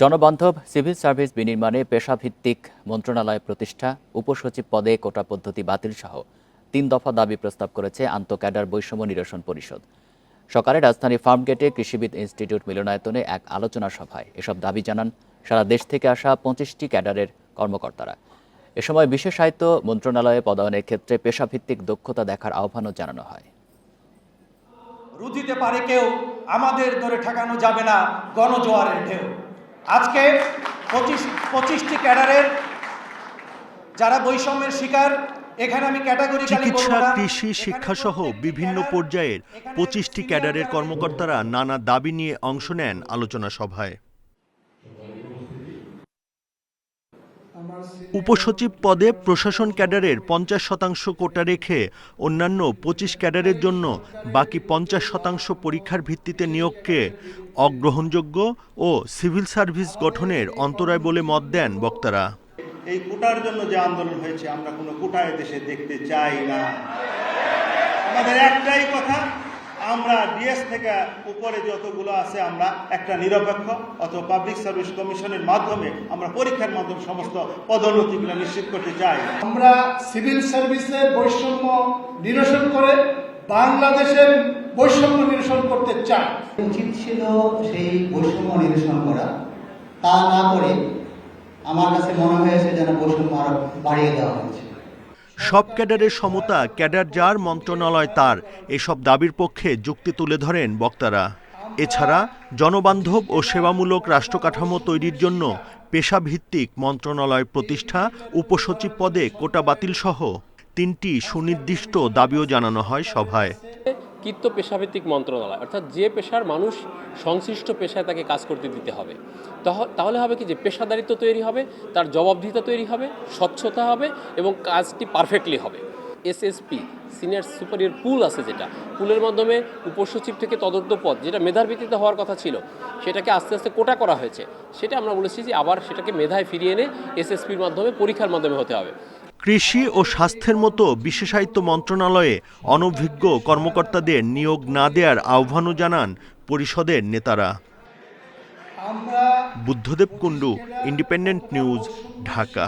জনবান্ধব civil service বিনির্মাণে পেশাভিত্তিক মন্ত্রণালয় প্রতিষ্ঠা, উপসচিব পদে কোটা পদ্ধতি বাতিল সহ তিন দফা দাবি প্রস্তাব করেছে আন্ত ক্যাডার বৈষম্য নিরসন পরিষদ। সকালে রাজধানী ফার্মগেটে কৃষিবিদ ইনস্টিটিউট মিলনায়তনে এক আলোচনা সভায় এসব দাবি জানান সারা দেশ থেকে আসা পঁচিশটি ক্যাডারের কর্মকর্তারা। এ সময় বিশেষায়িত মন্ত্রণালয়ে পদায়নের ক্ষেত্রে পেশাভিত্তিক দক্ষতা দেখার আহ্বানও জানানো হয়। রুজিতে পারে কেউ, আমাদের ধরে ঠেকানো যাবে না গণজোয়ারের ঢেউ। আজকে পঁচিশ পঁচিশটি ক্যাডারের যারা বৈষম্যের শিকার এখানে আমি ক্যাটাগরি চিকিৎসা কৃষি শিক্ষা সহ বিভিন্ন পর্যায়ের পঁচিশটি ক্যাডারের কর্মকর্তারা নানা দাবি নিয়ে অংশ নেন আলোচনা সভায়। উপসচিব পদে প্রশাসন ক্যাডারের পঞ্চাশ শতাংশ কোটা রেখে অন্যান্য পঁচিশ ক্যাডারের জন্য বাকি পঞ্চাশ শতাংশ পরীক্ষার ভিত্তিতে নিয়োগকে অগ্রহণযোগ্য ও সিভিল সার্ভিস গঠনের অন্তরায় বলে মত দেন বক্তারা। এই কোটার জন্য যে আন্দোলন হয়েছে, আমরা কোনো কোটায় দেশে দেখতে চাই না। আমাদের একটাই কথা আমরা ডিএস থেকে উপরে যতগুলো আছে আমরা একটা নিরপেক্ষ অথবা পাবলিক সার্ভিস কমিশনের মাধ্যমে আমরা পরীক্ষার মাধ্যমে সমস্ত পদোন্নতিগুলো নিশ্চিত করতে চাই। আমরা সিভিল সার্ভিসের বৈষম্য নিরসন করে বাংলাদেশের বৈষম্য নিরসন করতে চাই। উচিত ছিল সেই বৈষম্য নিরসন করা। তা না করে আমার কাছে মনে হয়েছে যেন বৈষম্য আরও বাড়িয়ে দেওয়া হয়েছে। সব ক্যাডারের সমতা ক্যাডার যার, মন্ত্রণালয় তার। এসব দাবির পক্ষে যুক্তি তুলে ধরেন বক্তারা। এছাড়া জনবান্ধব ও সেবামূলক রাষ্ট্রকাঠামো তৈরির জন্য পেশাভিত্তিক মন্ত্রণালয় প্রতিষ্ঠা, উপসচিব পদে কোটা বাতিল সহ তিনটি সুনির্দিষ্ট দাবিও জানানো হয় সভায়। কৃত্য পেশাভিত্তিক মন্ত্রণালয়, অর্থাৎ যে পেশার মানুষ সংশ্লিষ্ট পেশায় তাকে কাজ করতে দিতে হবে। তহ- তাহলে হবে কি যে পেশাদারিত্ব তৈরি হবে, তার জবাবদিহিতা তৈরি হবে, স্বচ্ছতা হবে এবং কাজটি পারফেক্টলি হবে। এসএসপি সিনিয়র সুপারিয়র পুল আছে যেটা, পুলের মাধ্যমে উপসচিব থেকে তদন্ত পদ, যেটা মেধার ভিত্তিতে হওয়ার কথা ছিল, সেটাকে আস্তে আস্তে কোটা করা হয়েছে। সেটা আমরা বলেছি যে আবার সেটাকে মেধায় ফিরিয়ে এনে এসএসপির মাধ্যমে, পরীক্ষার মাধ্যমে হতে হবে। কৃষি ও স্বাস্থ্যের মতো বিশেষায়িত মন্ত্রণালয়ে অনভিজ্ঞ কর্মকর্তাদের নিয়োগ না দেওয়ার আহ্বানও জানান পরিষদের নেতারা। Buddhadeb Kundu independent news Dhaka.